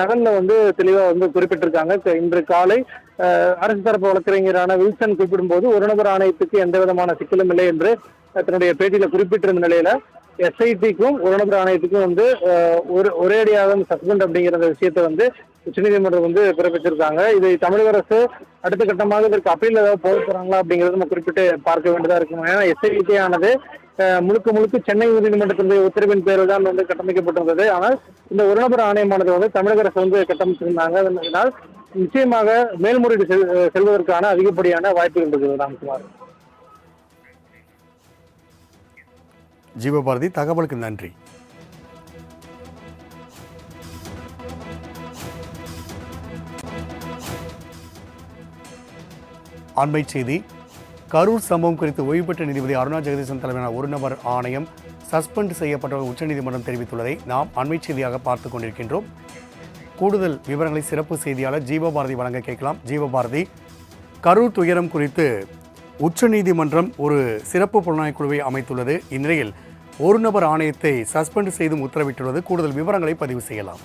நகல்ல வந்து தெளிவா வந்து குறிப்பிட்டிருக்காங்க. இன்று காலை அரசு தரப்பு வழக்கறிஞரான வில்சன் குறிப்பிடும்போது ஒரு நபர் ஆணையத்துக்கு எந்த விதமான சிக்கலும் இல்லை என்று தன்னுடைய பேட்டியில குறிப்பிட்டிருந்த நிலையில எஸ்ஐடிக்கும் ஒரு நபர் ஆணையத்துக்கும் வந்து ஒரு ஒரேடியாக சஸ்பெண்ட் அப்படிங்கிற அந்த விஷயத்தை வந்து உச்சநீதிமன்றம் வந்து பிறப்பிச்சிருக்காங்க. இதை தமிழக அரசு அடுத்த கட்டமாக இதற்கு அப்பீல் ஏதாவது போக போறாங்களா அப்படிங்கிறது நம்ம குறிப்பிட்டு பார்க்க வேண்டியதா இருக்கும். ஏன்னா எஸ்ஐடி ஆனது முழுக்க முழுக்க சென்னை உயர்நீதிமன்றத்தினுடைய உத்தரவின் பேரில் தான் வந்து கட்டமைக்கப்பட்டிருந்தது. ஆனால் இந்த ஒரு நபர் ஆணையமானது வந்து தமிழக அரசு வந்து கட்டமைச்சிருந்தாங்க அதனால் நிச்சயமாக மேல்முறையீடு செல்வதற்கான அதிகப்படியான வாய்ப்புகள் இருக்குது ராம்குமார். ஜீவபாரதி தகவலுக்கு நன்றி. அண்மை செய்தி கரூர் சம்பவம் குறித்து ஓய்வு பெற்ற நீதிபதி அருணா ஜெகதீசன் தலைமையிலான ஒரு நபர் ஆணையம் சஸ்பெண்ட் செய்யப்பட்டவர் உச்சநீதிமன்றம் தெரிவித்துள்ளதை நாம் அண்மை செய்தியாக பார்த்து கொண்டிருக்கின்றோம். கூடுதல் விவரங்களை சிறப்பு செய்தியாளர் ஜீவபாரதி வழங்க கேட்கலாம். ஜீவபாரதி கரூர் துயரம் குறித்து உச்சநீதிமன்றம் ஒரு சிறப்பு புலனாய்வு குழுவை அமைத்துள்ளது. இந்நிலையில் ஒரு நபர் ஆணையத்தை சஸ்பெண்ட் செய்தும் உத்தரவிட்டுள்ளது. கூடுதல் விவரங்களை பதிவு செய்யலாம்.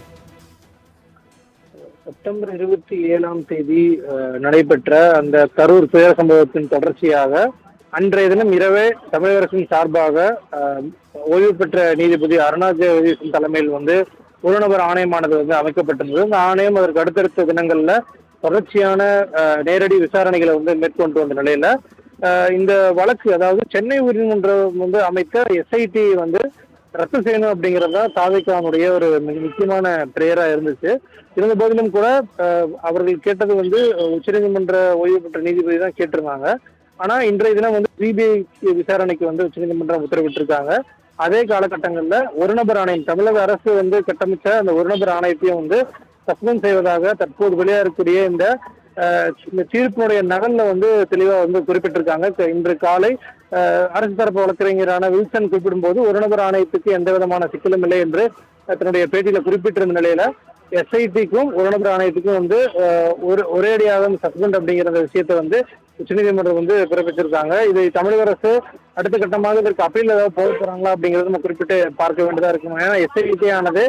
செப்டம்பர் இருபத்தி ஏழாம் தேதி நடைபெற்ற அந்த கரூர் துயர சம்பவத்தின் தொடர்ச்சியாக அன்றைய தினம் இரவே தமிழக அரசின் சார்பாக ஓய்வு பெற்ற நீதிபதி அருணா தலைமையில் வந்து புறநபர் ஆணையமானது வந்து அமைக்கப்பட்டிருந்தது. அந்த ஆணையம் அதற்கு அடுத்தடுத்த தினங்கள்ல தொடர்ச்சியான அஹ், நேரடி விசாரணைகளை வந்து மேற்கொண்டு வந்த நிலையில இந்த வழக்கு அதாவது சென்னை உயர்நீதிமன்றம் வந்து அமைத்த எஸ்ஐடி வந்து ரத்து செய்யணும் அப்படிங்கிறது தான் தாவிக்கானுடைய ஒரு மிக முக்கியமான பிரேயரா இருந்துச்சு. இருந்த போதிலும் கூட அவர்கள் கேட்டது வந்து உச்சநீதிமன்ற ஓய்வு பெற்ற நீதிபதி தான் கேட்டிருந்தாங்க. ஆனா இன்றைய தினம் வந்து சிபிஐ விசாரணைக்கு வந்து உச்சநீதிமன்றம் உத்தரவிட்டிருக்காங்க. அதே காலகட்டங்களில் ஒரு நபர் ஆணையம் தமிழக அரசு வந்து கட்டமைச்ச அந்த ஒரு நபர் ஆணையத்தையும் வந்து சஸ்பெண்ட் செய்வதாக தற்போது வெளியாகக்கூடிய இந்த இந்த தீர்ப்பினுடைய நகல்ல வந்து தெளிவா வந்து குறிப்பிட்டிருக்காங்க. இன்று காலை அரசு தரப்பு வழக்கறிஞரான வில்சன் குறிப்பிடும்போது ஒரு நபர் ஆணையத்துக்கு எந்த விதமான சிக்கலும் இல்லை என்று தன்னுடைய பேட்டியில குறிப்பிட்டிருந்த நிலையில எஸ்ஐடிக்கும் ஒரு நபர் ஆணையத்துக்கும் வந்து ஒரு ஒரேடியாக சஸ்பெண்ட் அப்படிங்கிற அந்த விஷயத்தை வந்து உச்சநீதிமன்றம் வந்து பிறப்பிச்சிருக்காங்க. இதை தமிழக அரசு அடுத்த கட்டமாக இதற்கு அப்பீல் ஏதாவது போக போறாங்களா அப்படிங்கிறது நம்ம குறிப்பிட்டு பார்க்க வேண்டியதா இருக்கும். ஏன்னா எஸ்ஐடி ஆனது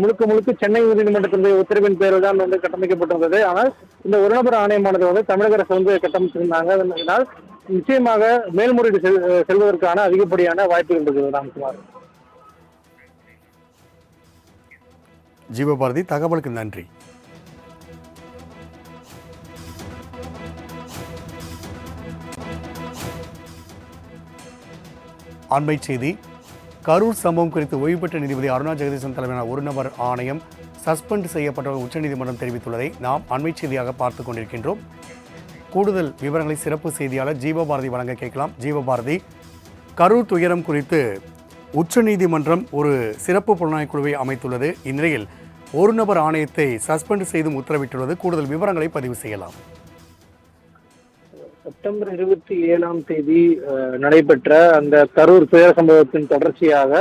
முழுக்க முழுக்க சென்னை உயர்நீதிமன்றத்தினுடைய உத்தரவின் பேரில் தான் வந்து கட்டமைக்கப்பட்டிருந்தது. ஆனால் இந்த ஒரு நபர் ஆணையமானது வந்து தமிழக அரசு வந்து கட்டமைச்சிருந்தாங்க. அதனால் நிச்சயமாக மேல்முறையீடு செல்வதற்கான அதிகப்படியான வாய்ப்புகள் இருக்குது ராம்குமார். ஜீவபாரதி தகவலுக்கு நன்றி. அண்மை செய்தி கரூர் சம்பவம் குறித்து ஓய்வு பெற்ற நீதிபதி அருணா ஜெகதீசன் தலைமையிலான ஒரு நபர் ஆணையம் சஸ்பெண்ட் செய்யப்பட்டவர் உச்சநீதிமன்றம் தெரிவித்துள்ளதை நாம் அண்மை செய்தியாக பார்த்து கொண்டிருக்கின்றோம். கூடுதல் விவரங்களை சிறப்பு செய்தியாளர் ஜீவபாரதி வழங்க கேட்கலாம். ஜீவபாரதி கரூர் துயரம் குறித்து உச்சநீதிமன்றம் ஒரு சிறப்பு புலனாய்வு குழுவை அமைத்துள்ளது. இந்நிலையில் ஒரு நபர் ஆணையத்தை சஸ்பெண்ட் செய்தும் உத்தரவிட்டுள்ளது. கூடுதல் விவரங்களை பதிவு செய்யலாம். செப்டம்பர் இருபத்தி ஏழாம் தேதி அஹ், நடைபெற்ற அந்த கரூர் துயர சம்பவத்தின் தொடர்ச்சியாக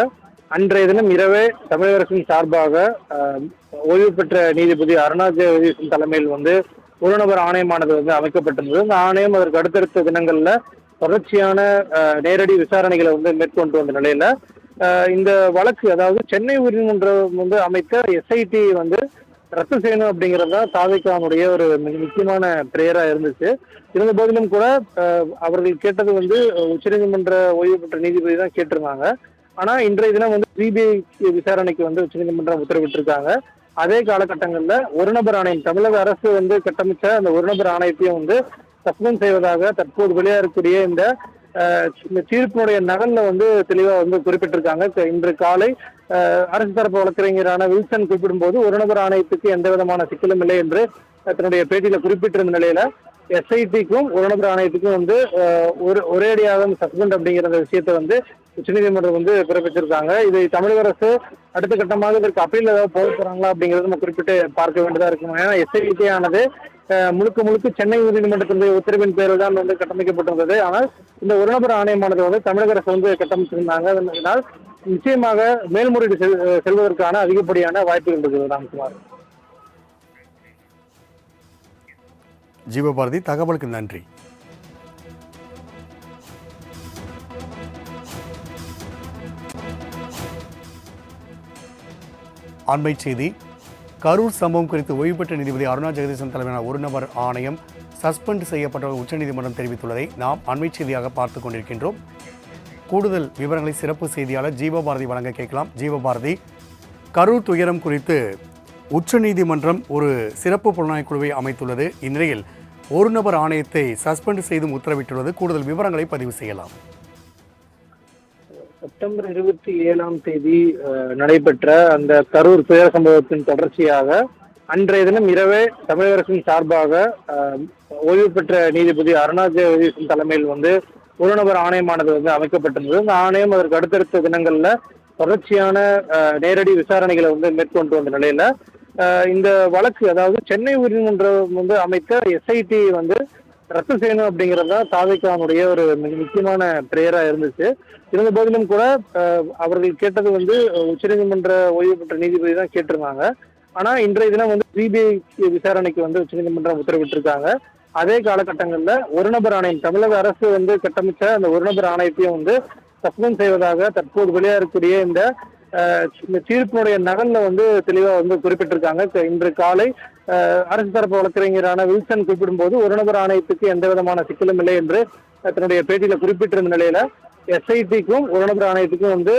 அன்றைய தினம் இரவே தமிழக அரசின் சார்பாக அஹ், ஓய்வு பெற்ற நீதிபதி அருணா தலைமையில் வந்து ஒரு நபர் ஆணையமானது வந்து அமைக்கப்பட்டிருந்தது. அந்த ஆணையம் அதற்கு அடுத்தடுத்த தினங்கள்ல தொடர்ச்சியான நேரடி விசாரணைகளை வந்து மேற்கொண்டு வந்த நிலையில இந்த வழக்கு அதாவது சென்னை உயர்நீதிமன்றம் வந்து அமைத்த எஸ்ஐடி வந்து ரத்து செய்யணும் அப்படிங்கிறது தான் சாதிக்கானுடைய ஒரு மிக முக்கியமான பிரேயரா இருந்துச்சு. இருந்த போதிலும் கூட அவர்கள் கேட்டது வந்து உச்சநீதிமன்ற ஓய்வு பெற்ற நீதிபதி தான் கேட்டிருந்தாங்க. ஆனா இன்றைய தினம் வந்து சிபிஐ விசாரணைக்கு வந்து உச்சநீதிமன்றம் உத்தரவிட்டிருக்காங்க. அதே காலகட்டங்களில் ஒரு நபர் ஆணையம் தமிழக அரசு வந்து கட்டமைச்ச அந்த ஒரு நபர் ஆணையத்தையும் வந்து சஸ்பெண்ட் செய்வதாக தற்போது வெளியாகக்கூடிய இந்த இந்த தீர்ப்பினுடைய நகல்ல வந்து தெளிவா வந்து குறிப்பிட்டிருக்காங்க. இன்று காலை அரசு தரப்பு வழக்கறிஞரான வில்சன் குறிப்பிடும்போது ஒரு நபர் ஆணையத்துக்கு எந்த விதமான சிக்கலும் இல்லை என்று தன்னுடைய பேட்டியில குறிப்பிட்டிருந்த நிலையில எஸ்ஐடிக்கும் ஒரு நபர் ஆணையத்துக்கும் வந்து ஒரு ஒரேடியாக சஸ்பெண்ட் அப்படிங்கிற அந்த விஷயத்தை வந்து உச்சநீதிமன்றம் வந்து பிறப்பிச்சிருக்காங்க. இதை தமிழக அரசு அடுத்த கட்டமாக இதற்கு அப்பீல் ஏதாவது போக போறாங்களா அப்படிங்கிறது நம்ம குறிப்பிட்டு பார்க்க வேண்டியதா இருக்கும் ஏன்னா எஸ்ஐடி ஆனது முழுக்க முழுக்க சென்னை உயர்நீதிமன்றத்தினுடைய உத்தரவின் பேரில் தான் வந்து கட்டமைக்கப்பட்டிருந்தது. ஆனால் இந்த ஒரு நபர் ஆணையமானது வந்து தமிழக அரசு வந்து கட்டமைச்சிருந்தாங்க. அதனால் நிச்சயமாக மேல்முறையீடு செல்- செல்வதற்கான அதிகப்படியான வாய்ப்புகள் இருக்குது ராம்குமார். ஜீவபாரதி தகவலுக்கு நன்றி. அண்மை செய்தி. கரூர் சம்பவம் குறித்து ஓய்வு பெற்ற நீதிபதி அருணா ஜெகதீசன் தலைமையிலான ஒரு நபர் ஆணையம் சஸ்பெண்ட் செய்யப்பட்டவர் உச்சநீதிமன்றம் தெரிவித்துள்ளதை நாம் அண்மை செய்தியாக பார்த்து கொண்டிருக்கின்றோம். கூடுதல் விவரங்களை சிறப்பு செய்தியாளர் ஜீவபாரதி வழங்க கேட்கலாம். ஜீவபாரதி கரூர் துயரம் குறித்து உச்சநீதிமன்றம் ஒரு சிறப்பு புலனாய்வு குழுவை அமைத்துள்ளது. இந்நிலையில் ஒரு நபர் ஆணையத்தை சஸ்பெண்ட் செய்தும் உத்தரவிட்டுள்ளது. கூடுதல் விவரங்களை பதிவு செய்யலாம். செப்டம்பர் இருபத்தி ஏழாம் தேதி நடைபெற்ற அந்த கரூர் துயர சம்பவத்தின் தொடர்ச்சியாக அன்றைய தினம் இரவே தமிழக அரசின் சார்பாக ஓய்வு பெற்ற நீதிபதி அருணாச்சலேசன் தலைமையில் வந்து ஒரு ஆணையமானது வந்து அமைக்கப்பட்டிருந்தது. அந்த ஆணையம் அதற்கு அடுத்தடுத்த தினங்கள்ல தொடர்ச்சியான அஹ், நேரடி விசாரணைகளை வந்து மேற்கொண்டு வந்த நிலையில அஹ், இந்த வழக்கு அதாவது சென்னை உயர்நீதிமன்றம் வந்து அமைத்த எஸ்ஐடி வந்து ரத்து செய்யணும் அப்படிங்கிறது தான் தாவிகானுடைய ஒரு மிக முக்கியமான பிரேயராக இருந்துச்சு. இருந்த போதிலும் கூட அவர்கள் கேட்டது வந்து உச்சநீதிமன்ற ஓய்வு பெற்ற நீதிபதி தான் கேட்டிருந்தாங்க. ஆனால் இன்றைய தினம் வந்து சிபிஐ விசாரணைக்கு வந்து உச்சநீதிமன்றம் உத்தரவிட்டிருக்காங்க. அதே காலகட்டங்களில் ஒரு நபர் ஆணையம் தமிழக அரசு வந்து கட்டமைச்ச அந்த ஒரு நபர் ஆணையத்தையும் வந்து சஸ்பெண்ட் செய்வதாக தற்போது வெளியாக இருக்கக்கூடிய இந்த இந்த தீர்ப்பினுடைய நகல்ல வந்து தெளிவா வந்து குறிப்பிட்டிருக்காங்க. இன்று காலை அரசு தரப்பு வழக்கறிஞரான வில்சன் குறிப்பிடும்போது ஒரு நபர் ஆணையத்துக்கு எந்த விதமான சிக்கலும் இல்லை என்று தன்னுடைய பேட்டியில குறிப்பிட்டிருந்த நிலையில எஸ்ஐடிக்கும் ஒரு நபர் ஆணையத்துக்கும் வந்து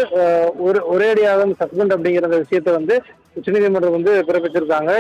ஒரு ஒரேடியாக சஸ்பெண்ட் அப்படிங்கிற அந்த விஷயத்தை வந்து உச்சநீதிமன்றம் வந்து பிறப்பிச்சிருக்காங்க.